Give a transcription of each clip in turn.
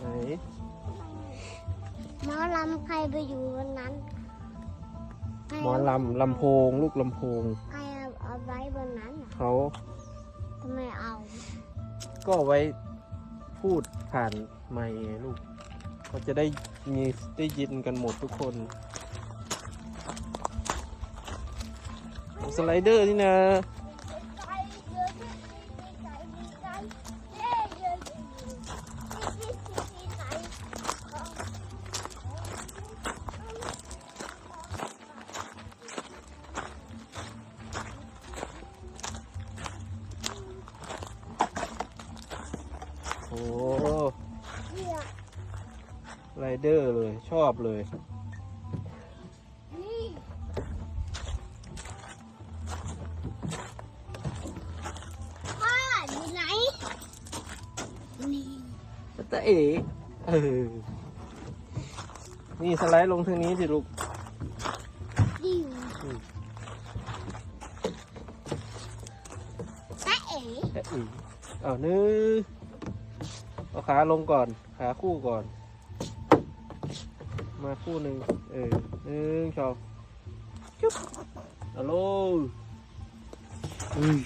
ไหนหมอลำใครไปอยู่วันนั้นใครหมอลำลำโพง ลูกลำโพง ใครเอาเอาไว้บนนั้นน่ะเขาทำไมเอาก็เอาไว้พูดผ่านไมค์ไงลูกเขาจะได้มีได้ยินกันหมดทุกคนสไลเดอร์นี่นะ ไลเดอร์เลย ชอบเลย พ่ออยู่ไหน นี่ตะเอ๋เออ นี่สไลด์ลงทางนี้สิลูก ดิวอืมตาเอ๋ตะเอ๋เอานึง เอาขาลงก่อน ขาคู่ก่อน มาคู่หนึ่งเออหนึ่งสองจุ๊บเอาลงอุ้ย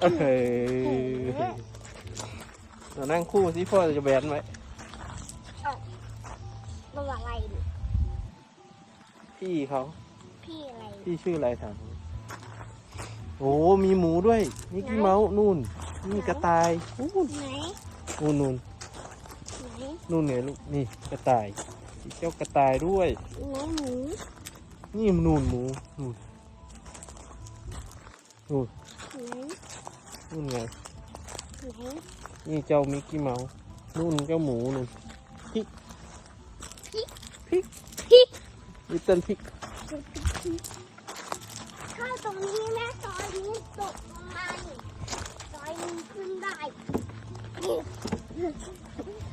เอ้ยเรานั่งคู่สิพ่อจะแบนไหมตัวอะไรดิพี่เขาพี่อะไรพี่ชื่ออะไรถามโอ้มีหมูด้วยมิกกี้เมาส์นู่น นี่กระต่ายนู่นไหนนู่ นนู่นไหนนู่นไงลูกนี่กระต่ายมีเจ้ากระต่ายด้วยไหนหมูนี่นู่นหมูนู่นนู่นไหนนู่นไงไหนนี่เจ้ามิกกี้เมาส์นู่นเจ้าหมูนู่นพริกพริกพี่ลิตเติ้ลพริกถ้าตรงนี้แม่ซอยนี้ตกลงมานี่ซอยนี้ขึ้นได้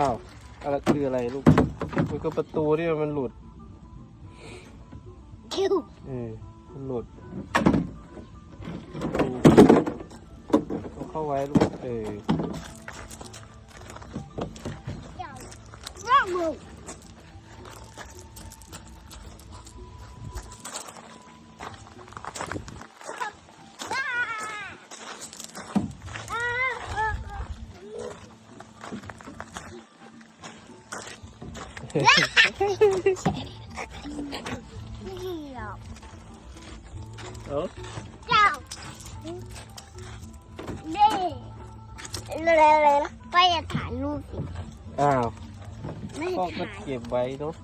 อ๋เดี๋ยวงัดเดี๋ยวเดี๋ยวอ้าวอะไรคืออะไรลูกมันก็ประตูที่มันหลุดคิวเออมันหลุดเอาเข้าไว้ลูกเออ นี่หรอกเอ้าเจ้าเด้เร็วๆเลยนะไปจะถ่ายรูปสิอ้าวไม่พ่อก็ถ่ายเก็บไว้เนาะ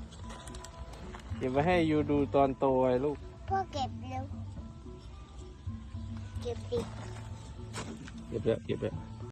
เก็บไว้ให้ยูดูตอนโตไว้ลูก พ่อเก็บเร็ว เก็บสิ เก็บแล้วเก็บแล้ว